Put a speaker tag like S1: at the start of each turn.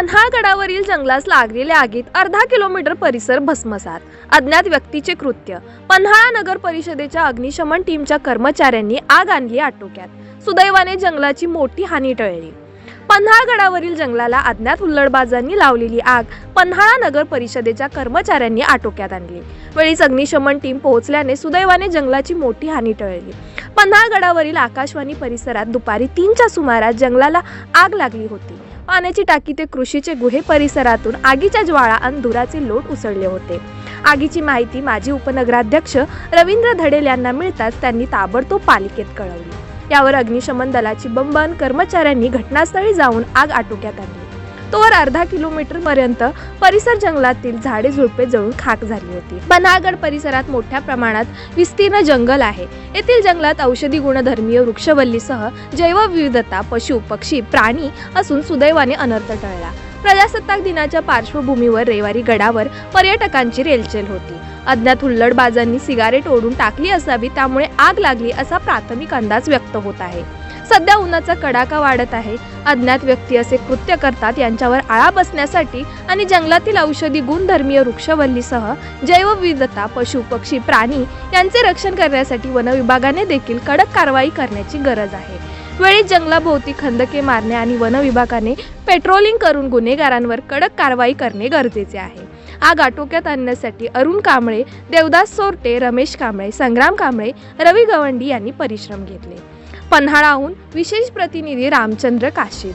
S1: पन्हाळगडावरील जंगलास लागलेल्या आगीत अर्धा किलोमीटर परिसर भस्मसात. अज्ञात व्यक्तीचे कृत्य. पन्हाळा नगर परिषदेच्या अग्निशमन टीमच्या कर्मचाऱ्यांनी आग आणली आटोक्यात. सुदैवाने जंगलाची मोठी हानी टळली. पन्हाळगडावरील जंगलाला अज्ञात हुल्लडबाजांनी लावलेली आग पन्हाळा नगर परिषदेच्या कर्मचाऱ्यांनी आटोक्यात आणली. वेळीच अग्निशमन टीम पोहोचल्याने सुदैवाने जंगलाची मोठी हानी टळली. पन्हाळगडावरील आकाशवाणी परिसरात दुपारी तीनच्या सुमारास जंगलाला आग लागली होती. पाण्याची टाकी ते कृषीचे गुहे परिसरातून आगीच्या ज्वाळा आणि धुराचे लोट उसळले होते. आगीची माहिती माजी उपनगराध्यक्ष रवींद्र धडेल यांना मिळताच त्यांनी ताबडतोब पालिकेत कळवली. यावर अग्निशमन दलाची बंबन कर्मचाऱ्यांनी घटनास्थळी जाऊन आग आटोक्यात आणली. तोवर अर्धा किलोमीटर पर्यंत परिसर जंगलातील झाडे झुडपे जळून खाक झाली होती. पन्हाळगड परिसरात मोठ्या प्रमाणात विस्तीर्ण जंगल आहे. येथील जंगलात औषधी गुणधर्मीय वृक्षवल्लीसह जैवविविधता पशु पक्षी प्राणी असून सुदैवाने अनर्थ टळला. प्रजासत्ताक दिनाच्या पार्श्वभूमीवर रविवारी गडावर पर्यटकांची रेलचेल होती. अज्ञात हुल्लडबाजांनी सिगारेट ओढून टाकली असावी त्यामुळे आग लागली असा प्राथमिक अंदाज व्यक्त होत आहे. सध्या उन्हाचा कडाका वाढत आहे. अज्ञात व्यक्ती असे कृत्य करतात यांच्यावर आळा बसण्यासाठी आणि जंगलातील औषधी गुणधर्मीय वृक्षवल्लीसह जैवविविधता पशु पक्षी प्राणी यांचे रक्षण करण्यासाठी वनविभागाने देखील कडक कारवाई करण्याची गरज आहे. वेळी जंगलाभोवती खंदके मारणे आणि वनविभागाने पेट्रोलिंग करून गुन्हेगारांवर कडक कारवाई करणे गरजेचे आहे. आग आटोक्यात आणण्यासाठी अरुण कांबळे देवदास सोरटे रमेश कांबळे संग्राम कांबळे रवी गवंडी यांनी परिश्रम घेतले. पन्हाळाहून विशेष प्रतिनिधी रामचंद्र काशीद.